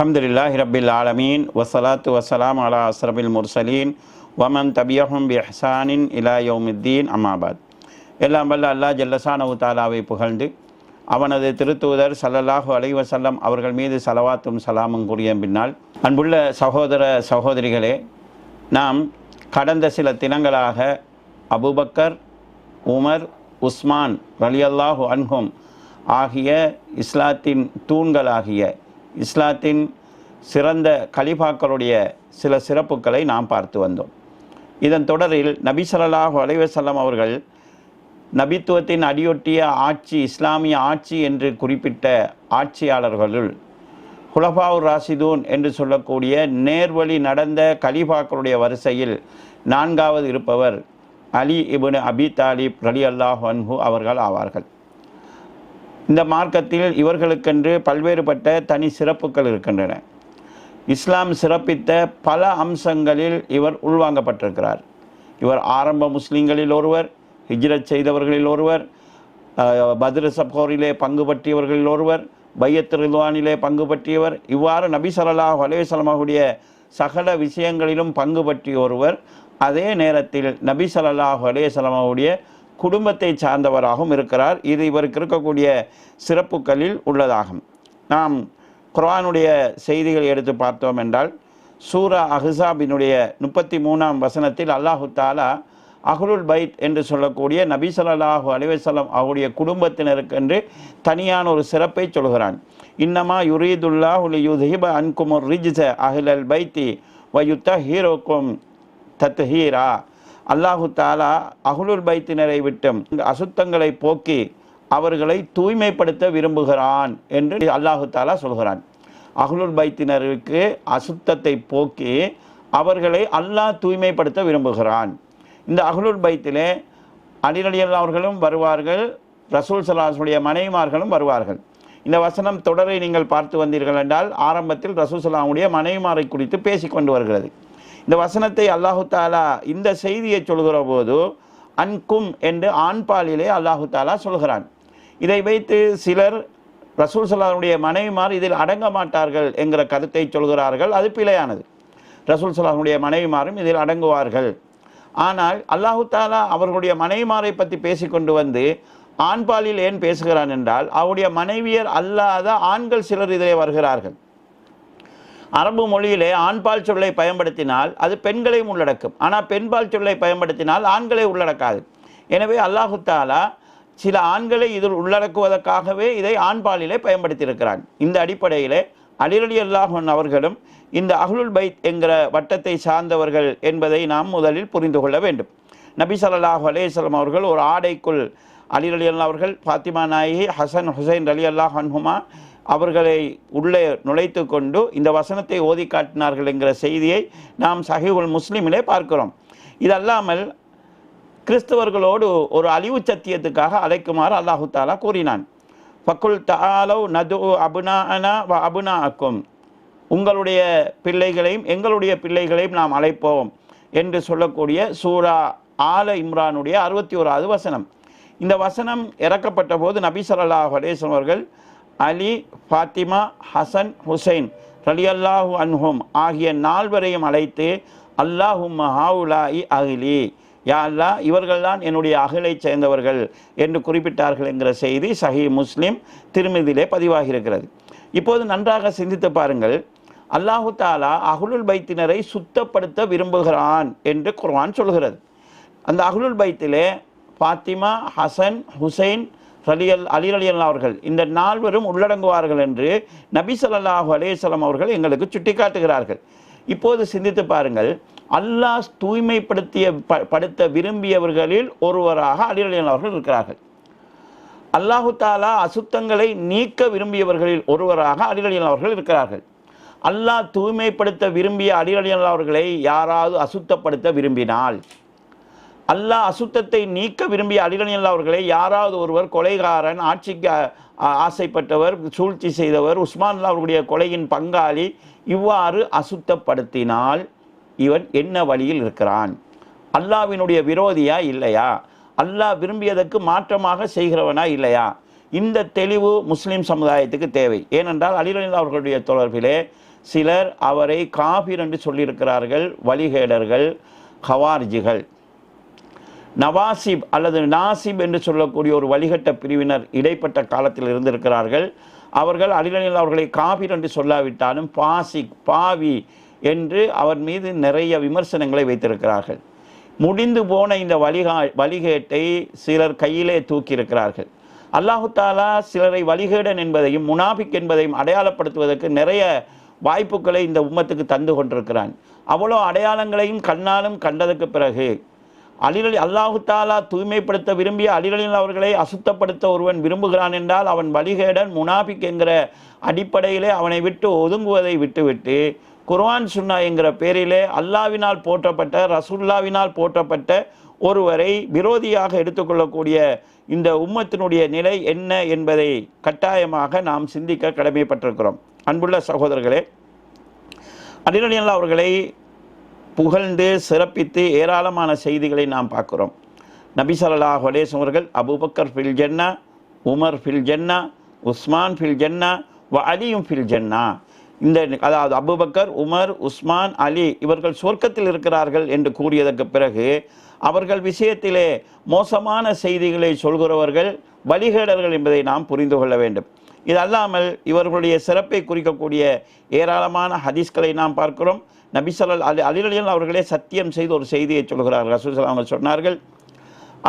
அல்ஹம்துலில்லாஹி ரப்பில் ஆலமீன். வசலாத்து வசலாம் அலா அஸ்ரபில் முர்சலீன். வமன் தபியஹும் பி இஹ்சானின் இலா யௌமித்தீன். அம்மாபாத் எல்லாம் வல்ல அல்லாஹ் ஜல்லசானவு தாலாவை புகழ்ந்து அவனது திருத்தூதர் ஸல்லல்லாஹு அலைவசல்லம் அவர்கள் மீது சலவாத்தும் சலாமும் கூறிய பின்னால் அன்புள்ள சகோதர சகோதரிகளே நாம் கடந்த சில தினங்களாக அபூபக்கர் உமர் உஸ்மான் ரலியல்லாஹு அன்ஹும் ஆகிய இஸ்லாத்தின் தூண்களாகிய இஸ்லாத்தின் சிறந்த கலிஃபாக்களுடைய சில சிறப்புகளை நாம் பார்த்து வந்தோம். இதன் தொடரில் நபி ஸல்லல்லாஹு அலைஹி அவர்கள் நபித்துவத்தின் அடியொட்டிய ஆட்சி இஸ்லாமிய ஆட்சி என்று குறிப்பிட்ட ஆட்சியாளர்களுள் குலபாவுர் ராசிதூன் என்று சொல்லக்கூடிய நேர்வழி நடந்த கலிஃபாக்களுடைய வரிசையில் நான்காவது இருப்பவர் அலி இபுன் அபி தாலிப் ரலி அல்லாஹ் அன்ஹு அவர்கள் ஆவார்கள். இந்த மார்க்கத்தில் இவர்களுக்கென்று பல்வேறுபட்ட தனி சிறப்புகள் இருக்கின்றன. இஸ்லாம் சிறப்பித்த பல அம்சங்களில் இவர் உள்வாங்கப்பட்டிருக்கிறார். இவர் ஆரம்ப முஸ்லீம்களில் ஒருவர் ஹிஜ்ரத் செய்தவர்களில் ஒருவர் அஹ், பத்ர் பங்கு பற்றியவர்களில் ஒருவர் பையத் ரிதுவானிலே பங்கு பற்றியவர் இவ்வாறு நபி ஸல்லல்லாஹு அலைஹி சகல விஷயங்களிலும் பங்கு பற்றிய ஒருவர். அதே நேரத்தில் நபி ஸல்லல்லாஹு அலைஹி குடும்பத்தை சார்ந்தவராகவும் இருக்கிறார். இது இவருக்கு இருக்கக்கூடிய சிறப்புகளில் உள்ளதாகும். நாம் குர்ஆனுடைய செய்திகள் எடுத்து பார்த்தோம் என்றால் சூரா அஹ்சாபினுடைய முப்பத்தி மூணாம் வசனத்தில் அல்லாஹு தாலா அஹ்லுல் பைத் என்று சொல்லக்கூடிய நபி ஸல்லல்லாஹு அவருடைய குடும்பத்தினருக்கு என்று தனியான ஒரு சிறப்பை சொல்கிறான். இன்னமா யுரீதுல்லாஹு லியுத்ஹிப அன்குமுர் ரிஜ்ஸ அஹ்லல் பைத்தி வயுத்தஹீருக்கும் தத்ஹீரா. அல்லாஹு தாலா அஹ்லுல் பைத்தினரை விட்டும் அசுத்தங்களை போக்கி அவர்களை தூய்மைப்படுத்த விரும்புகிறான் என்று அல்லாஹு தாலா சொல்கிறான். அஹ்லுல் பைத்தினருக்கு அசுத்தத்தை போக்கி அவர்களை அல்லாஹ் தூய்மைப்படுத்த விரும்புகிறான். இந்த அஹ்லுல் பைத்திலே அலிரலியல் அவர்களும் வருவார்கள் ரசூல் சலாஹுடைய மனைவிமார்களும் வருவார்கள். இந்த வசனம் தொடரை நீங்கள் பார்த்து வந்தீர்கள் என்றால் ஆரம்பத்தில் ரசூல் சலாமுடைய மனைவிமாரை குறித்து பேசிக்கொண்டு வருகிறது. இந்த வசனத்தை அல்லாஹு தாலா இந்த செய்தியை சொல்கிற போது அன்கும் என்று ஆண்பாலிலே அல்லாஹு தாலா சொல்கிறான். இதை வைத்து சிலர் ரசூல் சலாமுடைய மனைவிமார் இதில் அடங்க மாட்டார்கள் என்கிற கருத்தை சொல்கிறார்கள். அது பிழையானது. ரசூல் சலாமுடைய மனைவிமாரும் இதில் அடங்குவார்கள். ஆனால் அல்லாஹு தாலா அவர்களுடைய மனைவிமாரை பற்றி பேசிக்கொண்டு வந்து ஆண்பாலில் ஏன் பேசுகிறான் என்றால் அவருடைய மனைவியர் அல்லாத ஆண்கள் சிலர் இதிலே வருகிறார்கள். அரபு மொழியிலே ஆண்பால் சொல்லை பயன்படுத்தினால் அது பெண்களையும் உள்ளடக்கும். ஆனால் பெண்பால் சொல்லை பயன்படுத்தினால் ஆண்களை உள்ளடக்காது. எனவே அல்லாஹு தாலா சில ஆண்களை இதில் உள்ளடக்குவதற்காகவே இதை ஆண்பாலிலே பயன்படுத்தியிருக்கிறான். இந்த அடிப்படையிலே அலிரலி அல்லாஹன் அவர்களும் இந்த அஹ்லுல் பைத் என்கிற வட்டத்தை சார்ந்தவர்கள் என்பதை நாம் முதலில் புரிந்து கொள்ள வேண்டும். நபி ஸல்லல்லாஹு அலேஸ்லம் அவர்கள் ஒரு ஆடைக்குள் அலிரலி அல்லா அவர்கள் ஃபாத்திமா நாயகி ஹசன் ஹுசைன் அலி அல்லாஹ் அன்ஹுமா அவர்களை உள்ளே நுழைத்து கொண்டு இந்த வசனத்தை ஓதி காட்டினார்கள் என்கிற செய்தியை நாம் சஹீஹுல் முஸ்லீமிலே பார்க்கிறோம். இதல்லாமல் கிறிஸ்தவர்களோடு ஒரு அழிவு சத்தியத்துக்காக அழைக்குமாறு அல்லாஹு தாலா கூறினான். ஃபக்குல் தாலவ் நது அபுனா வ அபுனா அக்கும் உங்களுடைய பிள்ளைகளையும் எங்களுடைய பிள்ளைகளையும் நாம் அழைப்போம் என்று சொல்லக்கூடிய சூரா ஆல இம்ரானுடைய அறுபத்தி ஓராவது வசனம். இந்த வசனம் இறக்கப்பட்ட போது நபி ஸல்லல்லாஹு அலைஹி அவர்கள் அலி ஃபாத்திமா ஹசன் ஹுசைன் ரலியல்லாஹு அன்ஹும் ஆகிய நால்வரையும் அழைத்து அல்லாஹும் இ அகலி யா அல்லாஹ் இவர்கள்தான் என்னுடைய அகலைச் சேர்ந்தவர்கள் என்று குறிப்பிட்டார்கள் என்கிற செய்தி சஹி முஸ்லிம் திருமதியிலே பதிவாகியிருக்கிறது. இப்போது நன்றாக சிந்தித்து பாருங்கள். அல்லாஹு தாலா அகுலுல் பைத்தினரை சுத்தப்படுத்த விரும்புகிறான் என்று குர்வான் சொல்கிறது. அந்த அகுலுல் பைத்திலே ஃபாத்திமா ஹசன் ஹுசைன் சலியல் அலிரலியல் அவர்கள் இந்த நால்வரும் உள்ளடங்குவார்கள் என்று நபி அலேசலம் அவர்கள் எங்களுக்கு சுட்டிக்காட்டுகிறார்கள். இப்போது சிந்தித்து பாருங்கள் அல்லாஹ் தூய்மைப்படுத்திய ப- படுத்த விரும்பியவர்களில் ஒருவராக அலிரலியல் அவர்கள் இருக்கிறார்கள். அல்லாஹு தாலா அசுத்தங்களை நீக்க விரும்பியவர்களில் ஒருவராக அலிரலியல் அவர்கள் இருக்கிறார்கள். அல்லாஹ் தூய்மைப்படுத்த விரும்பிய அலிரலியல் அவர்களை யாராவது அசுத்தப்படுத்த விரும்பினால் அல்லாஹ் அசுத்தத்தை நீக்க விரும்பிய அலிகனியல் அவர்களை யாராவது ஒருவர் கொலைகாரன் ஆட்சிக்கு ஆசைப்பட்டவர் சூழ்ச்சி செய்தவர் உஸ்மான் அல்லா அவர்களுடைய கொலையின் பங்காளி இவ்வாறு அசுத்தப்படுத்தினால் இவன் என்ன வழியில் இருக்கிறான்? அல்லாவினுடைய விரோதியா இல்லையா? அல்லாஹ் விரும்பியதற்கு மாற்றமாக செய்கிறவனா இல்லையா? இந்த தெளிவு முஸ்லீம் சமுதாயத்துக்கு தேவை. ஏனென்றால் அலிரலில் அவர்களுடைய தொடர்பிலே சிலர் அவரை காபிர் என்று சொல்லியிருக்கிறார்கள் வழிகேடர்கள் ஹவார்ஜிகள் நவாசிப் அல்லது நாசிப் என்று சொல்லக்கூடிய ஒரு வழிகட்ட பிரிவினர் இடைப்பட்ட காலத்தில் இருந்திருக்கிறார்கள். அவர்கள் அலிரலில் அவர்களை காபிர் என்று சொல்லாவிட்டாலும் பாசிக் பாவி என்று அவர் மீது நிறைய விமர்சனங்களை வைத்திருக்கிறார்கள். முடிந்து போன இந்த வழிகா வழிகேட்டை சிலர் கையிலே தூக்கியிருக்கிறார்கள். அல்லாஹு தாலா சிலரை வழிகேடன் என்பதையும் முனாபிக் என்பதையும் அடையாளப்படுத்துவதற்கு நிறைய வாய்ப்புகளை இந்த உம்மத்துக்கு தந்து கொண்டிருக்கிறான். அவ்வளோ அடையாளங்களையும் கண்ணாலும் கண்டதற்கு பிறகு அலிரலி அல்லாஹு தாலா தூய்மைப்படுத்த விரும்பிய அலிரலில் அவர்களை அசுத்தப்படுத்த ஒருவன் விரும்புகிறான் என்றால் அவன் வழிகேடன் முனாபிக் என்கிற அடிப்படையிலே அவனை விட்டு ஒதுங்குவதை விட்டுவிட்டு குர்ஆன் சுன்னா என்கிற பேரிலே அல்லாவினால் போற்றப்பட்ட ரசுல்லாவினால் போற்றப்பட்ட ஒருவரை விரோதியாக எடுத்துக்கொள்ளக்கூடிய இந்த உம்மத்தினுடைய நிலை என்ன என்பதை கட்டாயமாக நாம் சிந்திக்க கடமைப்பட்டிருக்கிறோம். அன்புள்ள சகோதரர்களே அலிரலியல்லா அவர்களை புகழ்ந்து சிறப்பித்து ஏராளமான செய்திகளை நாம் பார்க்குறோம். நபி சல்லா அலைஹி அவர்கள் அபுபக்கர் ஃபில் ஜன்னா உமர் ஃபில் ஜன்னா உஸ்மான் ஃபில் ஜன்னா வ அலியும் ஃபில் ஜன்னா. இந்த அதாவது அபூபக்கர் உமர் உஸ்மான் அலி இவர்கள் சொர்க்கத்தில் இருக்கிறார்கள் என்று கூறியதற்கு பிறகு அவர்கள் விஷயத்திலே மோசமான செய்திகளை சொல்கிறவர்கள் வழிகேடர்கள் என்பதை நாம் புரிந்து கொள்ள வேண்டும். இது அல்லாமல் இவர்களுடைய சிறப்பை குறிக்கக்கூடிய ஏராளமான ஹதீஸ்களை நாம் பார்க்கிறோம். நபி அலி அலிரலியன் அவர்களே சத்தியம் செய்து ஒரு செய்தியை சொல்கிறார்கள் ரசூல் அவங்க சொன்னார்கள்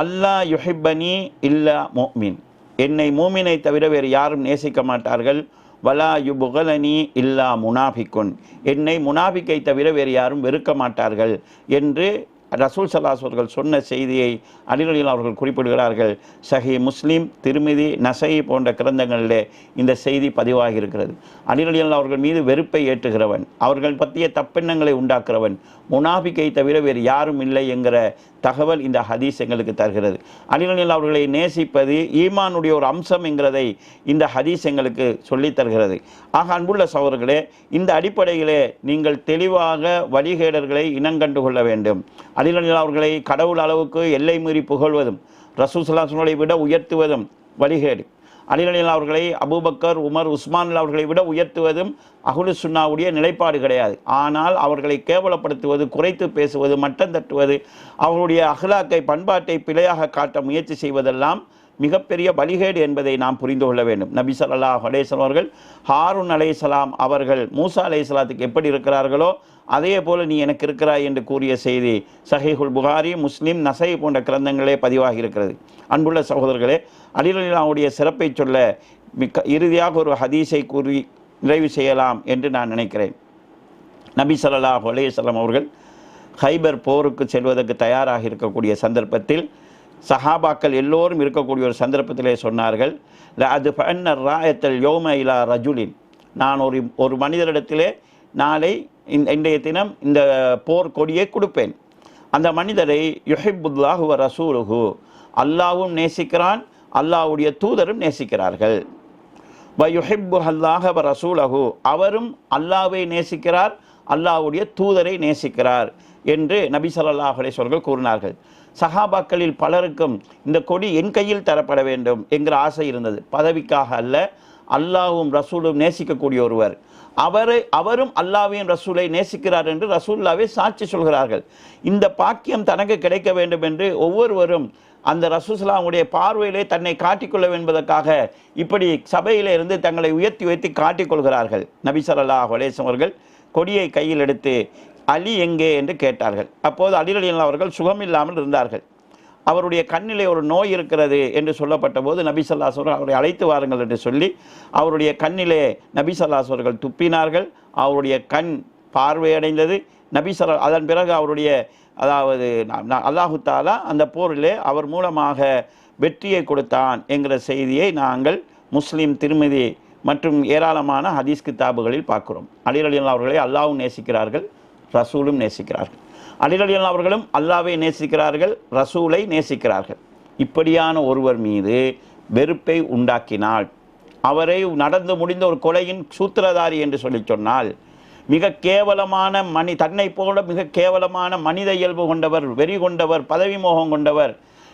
அல்லாஹ் யுஹிப்பனி இல்லா மோமின் என்னை மூமினை தவிர வேறு யாரும் நேசிக்க மாட்டார்கள். வலா யுபுகலனி இல்லா முனாஃபிக்குன் என்னை முனாஃபிக்கை தவிர வேறு யாரும் வெறுக்க மாட்டார்கள் என்று ரசூல் சல்லாஸ் அவர்கள் சொன்ன செய்தியை அலிரலில் அவர்கள் குறிப்பிடுகிறார்கள். சஹி முஸ்லீம் திருமிதி நசை போன்ற கிரந்தங்களிலே இந்த செய்தி பதிவாகி இருக்கிறது அலிரலியல் அவர்கள் மீது வெறுப்பை ஏற்றுகிறவன் அவர்கள் பற்றிய தப்பெண்ணங்களை உண்டாக்குறவன் முனாபிக்கை தவிர வேறு யாரும் இல்லை என்கிற தகவல் இந்த ஹதீஸ் எங்களுக்கு தருகிறது. அலிலனில் அவர்களை நேசிப்பது ஈமானுடைய ஒரு அம்சம் என்கிறதை இந்த ஹதீஸ் எங்களுக்கு சொல்லித் தருகிறது. ஆக அன்புள்ள சகோதரர்களே இந்த அடிப்படையிலே நீங்கள் தெளிவாக வழிகேடர்களை இனங்கண்டு கொள்ள வேண்டும். அலிலனில் அவர்களை கடவுள் அளவுக்கு எல்லை மீறி புகழ்வதும் ரசூசலாசனுடைய விட உயர்த்துவதும் வழிகேடு. அலிலனில் அவர்களை அபூபக்கர் உமர் உஸ்மான் அவர்களை விட உயர்த்துவதும் அகுலு சுன்னாவுடைய நிலைப்பாடு கிடையாது. ஆனால் அவர்களை கேவலப்படுத்துவது குறைத்து பேசுவது மட்டம் தட்டுவது அவருடைய அகலாக்கை பண்பாட்டை பிழையாக காட்ட முயற்சி செய்வதெல்லாம் மிகப்பெரிய வழிகேடு என்பதை நாம் புரிந்து கொள்ள வேண்டும். நபி ஸல்லல்லாஹு அலைஹி அவர்கள் ஹாரூன் அலேசலாம் அவர்கள் மூசா அலைஹிஸ்ஸலாத்துக்கு எப்படி இருக்கிறார்களோ அதே போல் நீ எனக்கு இருக்கிறாய் என்று கூறிய செய்தி சஹீஹுல் புகாரி முஸ்லீம் நசை போன்ற கிரந்தங்களே பதிவாகி இருக்கிறது. அன்புள்ள சகோதரர்களே அலிரலிலாவுடைய சிறப்பை சொல்ல மிக்க இறுதியாக ஒரு ஹதீஸை கூறி நிறைவு செய்யலாம் என்று நான் நினைக்கிறேன். நபி ஸல்லல்லாஹு அலைஹி அவர்கள் ஹைபர் போருக்கு செல்வதற்கு தயாராக இருக்கக்கூடிய சந்தர்ப்பத்தில் சஹாபாக்கள் எல்லோரும் இருக்கக்கூடிய ஒரு சந்தர்ப்பத்திலே சொன்னார்கள் அது பன்னர் ராயத்தல் யோம இலா ரஜுலின். நான் ஒரு ஒரு மனிதரிடத்திலே நாளை இந்த இன்றைய தினம் இந்த போர் கொடியை கொடுப்பேன். அந்த மனிதரை யுஹிபுல்லாஹு வ ரசூலுஹு அல்லாவும் நேசிக்கிறான் அல்லாவுடைய தூதரும் நேசிக்கிறார்கள். வ யுஹிப்பு அல்லாஹ வ ரசூலஹு அவரும் அல்லாவை நேசிக்கிறார் அல்லாஹ்வுடைய தூதரை நேசிக்கிறார் என்று நபி ஸல்லல்லாஹு அலேஸ்வர்கள் கூறினார்கள். சஹாபாக்களில் பலருக்கும் இந்த கொடி என் கையில் தரப்பட வேண்டும் என்கிற ஆசை இருந்தது. பதவிக்காக அல்ல அல்லாவும் ரசூலும் நேசிக்கக்கூடிய ஒருவர். அவரை அவரும் அல்லாவின் ரசூலை நேசிக்கிறார் என்று ரசூல்லாவே சாட்சி சொல்கிறார்கள். இந்த பாக்கியம் தனக்கு கிடைக்க வேண்டும் என்று ஒவ்வொருவரும் அந்த ரசூசலாமுடைய பார்வையிலே தன்னை காட்டிக்கொள்ள என்பதற்காக இப்படி சபையிலே இருந்து தங்களை உயர்த்தி உயர்த்தி காட்டிக்கொள்கிறார்கள். நபிசரல்லா ஸல்லல்லாஹு அவர்கள் கொடியை கையில் எடுத்து அலி எங்கே? என்று கேட்டார்கள். அப்போது அலிரலியன் அவர்கள் சுகமில்லாமல் இருந்தார்கள். அவருடைய கண்ணிலே ஒரு நோய் இருக்கிறது என்று சொல்லப்பட்ட போது நபி அவரை அழைத்து வாருங்கள் என்று சொல்லி அவருடைய கண்ணிலே நபி அவர்கள் துப்பினார்கள். அவருடைய கண் பார்வையடைந்தது. நபி அதன் பிறகு அவருடைய அதாவது அல்லாஹு தாலா அந்த போரிலே அவர் மூலமாக வெற்றியை கொடுத்தான் என்கிற செய்தியை நாங்கள் முஸ்லீம் திருமதி மற்றும் ஏராளமான ஹதீஸ் கித்தாபுகளில் பார்க்கிறோம். அலி அவர்களை அல்லாவும் நேசிக்கிறார்கள் ரசூலும் நேசிக்கிறார்கள். அலிரலியல் அவர்களும் அல்லாவை நேசிக்கிறார்கள் ரசூலை நேசிக்கிறார்கள். இப்படியான ஒருவர் மீது வெறுப்பை உண்டாக்கினால் அவரை நடந்து முடிந்த ஒரு கொலையின் சூத்திரதாரி என்று சொல்லி சொன்னால் மிக கேவலமான மனி தன்னை போல மிக கேவலமான மனித இயல்பு கொண்டவர் வெறி கொண்டவர் பதவி மோகம் கொண்டவர்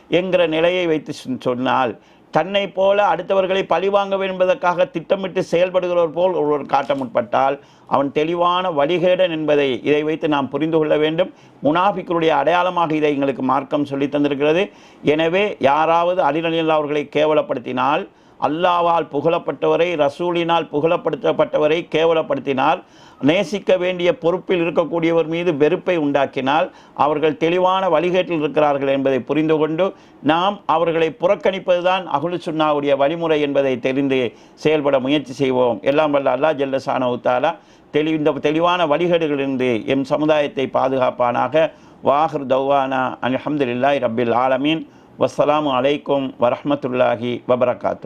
என்கிற நிலையை வைத்து சொன்னால் தன்னை போல அடுத்தவர்களை பழிவாங்க என்பதற்காக திட்டமிட்டு செயல்படுகிறவர் போல் ஒருவர் காட்ட முற்பட்டால் அவன் தெளிவான வழிகேடன் என்பதை இதை வைத்து நாம் புரிந்து கொள்ள வேண்டும். முனாஃபிக்களுடைய அடையாளமாக இதை எங்களுக்கு மார்க்கம் சொல்லி தந்திருக்கிறது. எனவே யாராவது அலிரலில்லா அவர்களை கேவலப்படுத்தினால் அல்லாவால் புகழப்பட்டவரை ரசூலினால் புகழப்படுத்தப்பட்டவரை கேவலப்படுத்தினால் நேசிக்க வேண்டிய பொறுப்பில் இருக்கக்கூடியவர் மீது வெறுப்பை உண்டாக்கினால் அவர்கள் தெளிவான வழிகேட்டில் இருக்கிறார்கள் என்பதை புரிந்து கொண்டு நாம் அவர்களை புறக்கணிப்பதுதான் அகுலு சுன்னாவுடைய வழிமுறை என்பதை தெரிந்து செயல்பட முயற்சி செய்வோம். எல்லாம் வல்ல அல்லா ஜல்லசான உத்தாலா தெளி இந்த தெளிவான வழிகேடுகளிலிருந்து எம் சமுதாயத்தை பாதுகாப்பானாக. வாஹர் தௌவானா அல்ஹம்துலில்லாஹி ரபில் ஆலமீன். வஸ்ஸலாமு அலைக்கும் வரமத்துல்லாஹி வபரகாத்து.